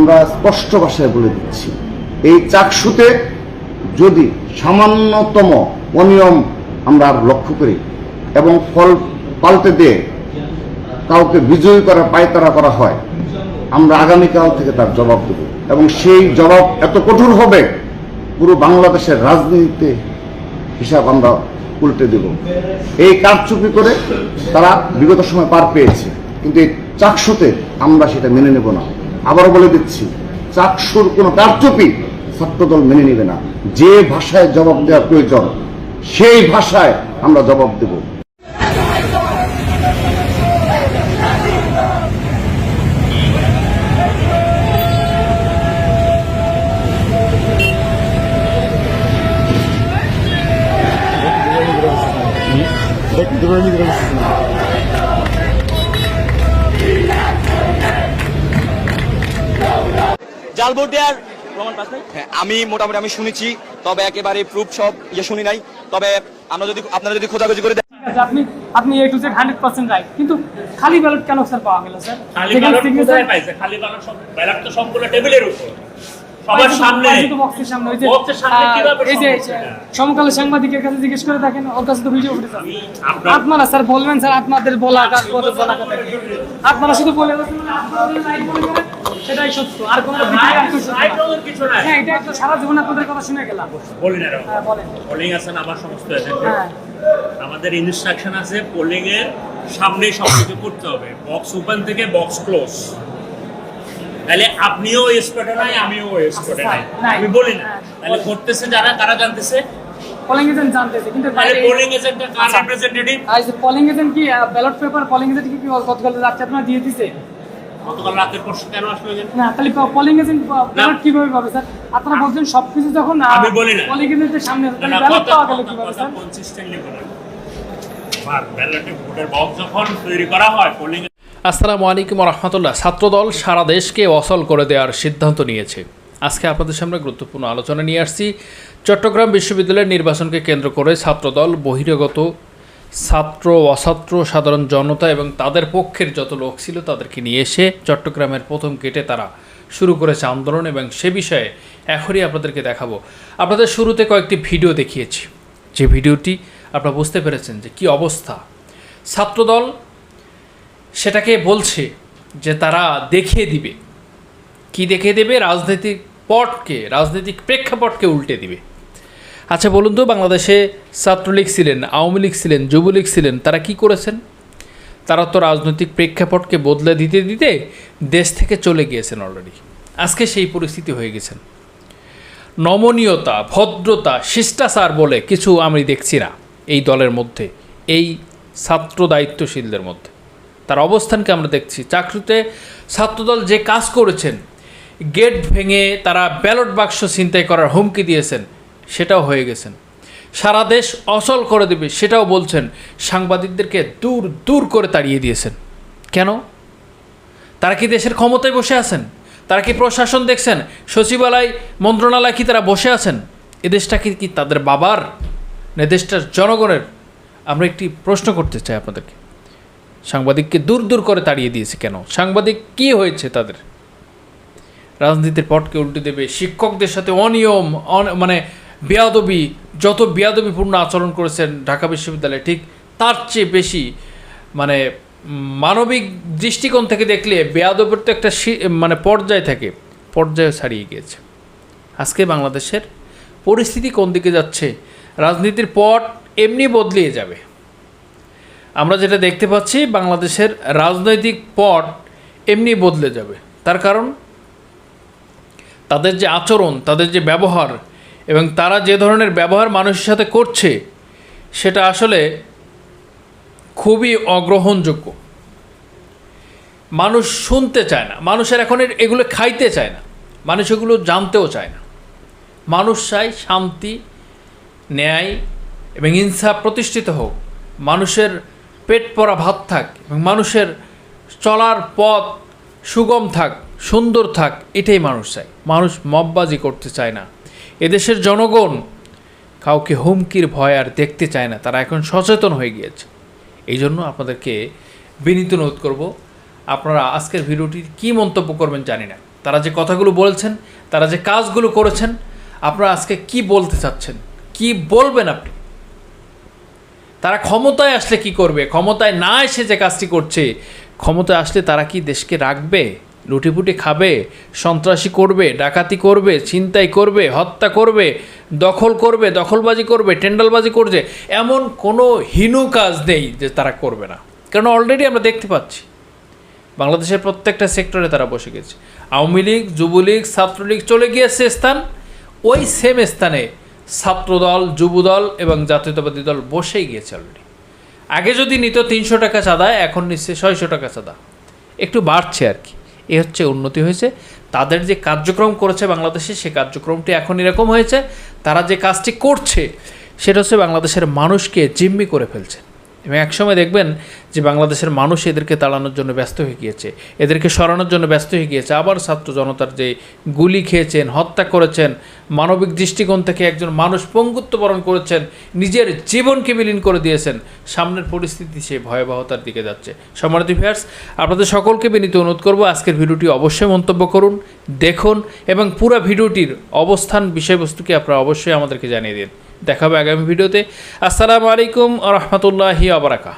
আমরা স্পষ্ট ভাষায় বলে দিচ্ছি, এই চাকসুতে যদি সামান্যতম অনিয়ম আমরা লক্ষ্য করি এবং ফল পাল্টে দিয়ে কাউকে বিজয়ী করা পায়তারা করা হয়, আমরা আগামীকাল থেকে তার জবাব দেব। এবং সেই জবাব এত কঠোর হবে, পুরো বাংলাদেশের রাজনীতিতে হিসাব আমরা উল্টে দেব। এই কারচুপি করে তারা বিগত সময় পার পেয়েছে, কিন্তু এই চাকসুতে আমরা সেটা মেনে নেব না। আবারও বলে দিচ্ছি, চাকসুর কোনো কারচুপি ছাত্রদল মেনে নেবে না। যে ভাষায় জবাব দেওয়া প্রয়োজন, সেই ভাষায় আমরা জবাব দেব। জাল ভোট দেওয়ার হ্যাঁ আমি মোটামুটি আমি শুনেছি তবে একেবারে প্রুফ সব ইয়ে শুনি নাই। তবে আমরা যদি আপনারা যদি খোঁজাখুঁজি করে আপনি আপনি A to Z hundred percent right কিন্তু খালি ব্যালট কেন স্যার পাওয়া গেল স্যার খালি ব্যালট কোথায় পাইছে? খালি ব্যালট সব ব্যালট তো সবগুলো টেবিলের উপর। সবার সামনে। বক্সের সামনে। ওই যে বক্সের সামনে আহ, কীভাবে এই যে সম্ভব? সাংবাদিকের কাছে জিজ্ঞেস করে ওর কাছে তো ভিডিও ফুটেজ আপনারা স্যার বলবেন স্যার আপনাদের বলা কাজ কথা। আপনারা শুধু বলে সেটাই সত্য আর কোনো কিছু নাই। হ্যাঁ এটা একটা সারা জীবন আপনাদের কথা শুনে গেলাম। বলি না হ্যাঁ বলেন। আছেন আমার সমস্ত হ্যাঁ। আমাদের ইনস্ট্রাকশন আছে পোলিং এর সামনেই সবকিছু করতে হবে। বক্স ওপেন থেকে বক্স ক্লোজ তাহলে আপনিও স্পটে নাই আমিও স্পটে নাই। নাই। আমি বলি না। হ্যাঁ, তাহলে। করতেছে যারা তারা জানতেছে? পলিং এজেন্ট জানতেছে কিন্তু তাহলে পোলিং এজেন্টটা কার আচ্ছা। রিপ্রেজেন্টেটিভ আর পলিং এজেন্ট কি ব্যালট পেপার পলিং এজেন্ট কি গতকাল রাত্রে আপনারা দিয়ে দিছে? গতকাল রাতের পর কেন আসলো না তাহলে পলিং এজেন্ট ব্যালট কীভাবে পাবে স্যার? আপনারা বলছেন সবকিছু যখন আমি বলি না। পলিং এজেন্টের সামনে তাহলে ব্যালট পাওয়া গেল কীভাবে স্যার? consistently বলেন। আর ব্যালটে ভোটের বক্স যখন তৈরি করা হয় পোলিং আসসালামু আলাইকুম রহমতুল্লাহ ছাত্রদল সারা দেশকে অসল করে দেওয়ার সিদ্ধান্ত নিয়েছে। আজকে আপনাদের সামনে গুরুত্বপূর্ণ আলোচনা নিয়ে আসছি। চট্টগ্রাম বিশ্ববিদ্যালয়ের নির্বাচনকে কেন্দ্র করে ছাত্রদল বহিরাগত ছাত্র অছাত্র, সাধারণ জনতা এবং তাদের পক্ষের যত লোক ছিল তাদেরকে নিয়ে এসে চট্টগ্রামের প্রথম গেটে তারা শুরু করেছে আন্দোলন এবং সে বিষয়ে এখনই আপনাদেরকে দেখাবো। আপনাদের শুরুতে কয়েকটি ভিডিও দেখিয়েছি। যে ভিডিওটি আপনারা বুঝতে পেরেছেন যে কি অবস্থা। ছাত্রদল সেটাকে বলছে যে তারা দেখিয়ে দিবে। কি দেখিয়ে দেবে? রাজনৈতিক পটকে, রাজনৈতিক প্রেক্ষাপটকে উল্টে দিবে। আচ্ছা বলুন তো, বাংলাদেশে ছাত্রলীগ ছিলেন, আওয়ামী লীগ ছিলেন, যুবলীগ ছিলেন, তারা কি করেছেন? তারা তো রাজনৈতিক প্রেক্ষাপটকে বদলে দিতে দিতে দেশ থেকে চলে গিয়েছেন অলরেডি আজকে সেই পরিস্থিতি হয়ে গেছেন। নমনীয়তা, ভদ্রতা, শিষ্টাচার বলে কিছু আমি দেখছি না এই দলের মধ্যে, এই ছাত্র দায়িত্বশীলদের মধ্যে। তার অবস্থানকে আমরা দেখছি। চাকরিতে ছাত্রদল যে কাজ করেছেন, গেট ভেঙে তারা ব্যালট বাক্স ছিনতাই করার হুমকি দিয়েছেন। সেটাও হয়ে গেছেন। সারা দেশ অচল করে দেবে, সেটাও বলছেন। সাংবাদিকদেরকে দূর দূর করে তাড়িয়ে দিয়েছেন। কেন? তারা কি দেশের ক্ষমতায় বসে আছেন? তারা কি প্রশাসন দেখছেন? সচিবালয়, মন্ত্রণালয় কি তারা বসে আছেন? এ দেশটা কি কি তাদের বাবার? না দেশটার জনগণের? আমরা একটি প্রশ্ন করতে চাই আপনাদেরকে। সাংবাদিককে দূর দূর করে তাড়িয়ে দিয়েছে কেন? সাংবাদিক কি হয়েছে তাদের? রাজনীতির পটকে উল্টে দেবে, শিক্ষকদের সাথে অনিয়ম, অন- মানে বেয়াদবি, যত বেয়াদবিপূর্ণ আচরণ করেছেন ঢাকা বিশ্ববিদ্যালয়ে, ঠিক তার চেয়ে বেশি মানে মানবিক দৃষ্টিকোণ থেকে দেখলে বেয়াদবের তো একটা মানে পর্যায় থাকে, পর্যায়ে ছাড়িয়ে গিয়েছে। আজকে বাংলাদেশের পরিস্থিতি কোন দিকে যাচ্ছে, রাজনীতির পট এমনি বদলিয়ে যাবে। আমরা যেটা দেখতে পাচ্ছি, বাংলাদেশের রাজনৈতিক পট এমনি বদলে যাবে। তার কারণ, তাদের যে আচরণ, তাদের যে ব্যবহার এবং তারা যে ধরনের ব্যবহার মানুষের সাথে করছে, সেটা আসলে খুবই অগ্রহণযোগ্য। মানুষ শুনতে চায় না। মানুষের এখন এগুলো খাইতে চায় না। মানুষ এগুলো জানতেও চায় না। মানুষ চায় শান্তি, ন্যায় এবং ইনসাফ প্রতিষ্ঠিত হোক। মানুষের পেট পরা ভাত থাক এবং মানুষের চলার পথ সুগম থাক, সুন্দর থাক, এটাই মানুষ চায়। মানুষ মববাজি করতে চায় না। এদেশের জনগণ কাউকে হুমকির ভয় আর দেখতে চায় না, তারা এখন সচেতন হয়ে গিয়েছে। এই জন্য আপনাদেরকে বিনীত অনুরোধ করব, আপনারা আজকের ভিডিওটির কী মন্তব্য করবেন জানি না। তারা যে কথাগুলো বলছেন, তারা যে কাজগুলো করেছেন, আপনারা আজকে কি বলতে চাচ্ছেন, কি বলবেন আপনি? তারা ক্ষমতায় আসলে কি করবে? ক্ষমতায় না এসে যে কাজটি করছে, ক্ষমতায় আসলে তারা কি দেশকে রাখবে? লুটিপুটি খাবে, সন্ত্রাসী করবে, ডাকাতি করবে, ছিনতাই করবে, হত্যা করবে, দখল করবে, দখলবাজি করবে, টেন্ডালবাজি করবে এমন কোনো হীন কাজ নেই যে তারা করবে না। কারণ অলরেডি আমরা দেখতে পাচ্ছি, বাংলাদেশের প্রত্যেকটা সেক্টরে তারা বসে গেছে। আওয়ামী লীগ, যুবলীগ, ছাত্রলীগ চলে গিয়েছে স্থান, ওই সেম স্থানে ছাত্রদল, যুবদল এবং জাতীয়তাবাদী দল বসেই গিয়েছে অলরেডি আগে যদি নিত তিনশো টাকা চাঁদা, এখন নিচ্ছে ছয়শো টাকা চাঁদা। একটু বাড়ছে আর কি। এ হচ্ছে উন্নতি হয়েছে। তাদের যে কার্যক্রম করেছে বাংলাদেশে, সে কার্যক্রমটি এখন এরকম হয়েছে, তারা যে কাজটি করছে, সেটা হচ্ছে বাংলাদেশের মানুষকে জিম্মি করে ফেলছে। এবং একসময় দেখবেন যে বাংলাদেশের মানুষ এদেরকে তাড়ানোর জন্য ব্যস্ত হয়ে গিয়েছে, এদেরকে সরানোর জন্য ব্যস্ত হয়ে গিয়েছে। আবার ছাত্র জনতার যে গুলি খেয়েছেন, হত্যা করেছেন, মানবিক দৃষ্টিকোণ থেকে একজন মানুষ পঙ্গুত্ব বরণ করেছেন, নিজের জীবনকে বিলীন করে দিয়েছেন, সামনের পরিস্থিতি সেই ভয়াবহতার দিকে যাচ্ছে। সম্মানিত ভিউয়ার্স আপনাদের সকলকে বিনীত অনুরোধ করব আজকের ভিডিওটি অবশ্যই মন্তব্য করুন, দেখুন এবং পুরো ভিডিওটির অবস্থান বিষয়বস্তুকে আপনারা অবশ্যই আমাদেরকে জানিয়ে দিন। দেখা হবে আগামী ভিডিওতে। আসসালামু আলাইকুম রহমতুল্লাহি আবরাকা